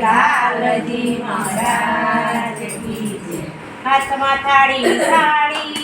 લાલજી મહારાજ કી જય હાથમાં થાળી થાળી.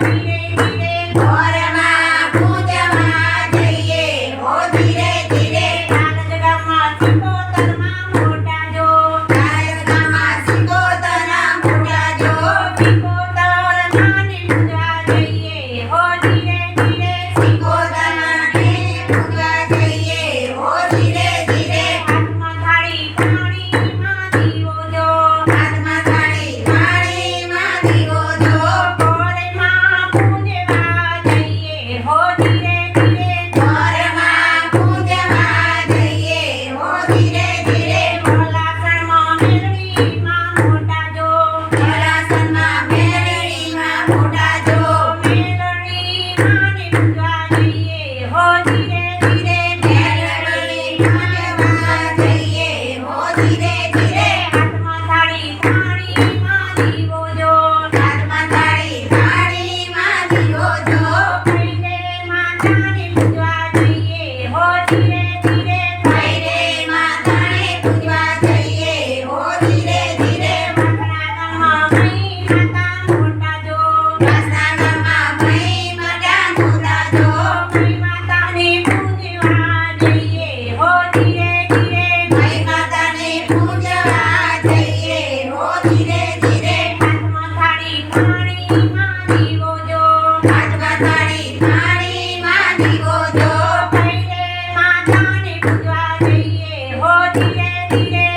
Thank you. Happy holidays. Amen.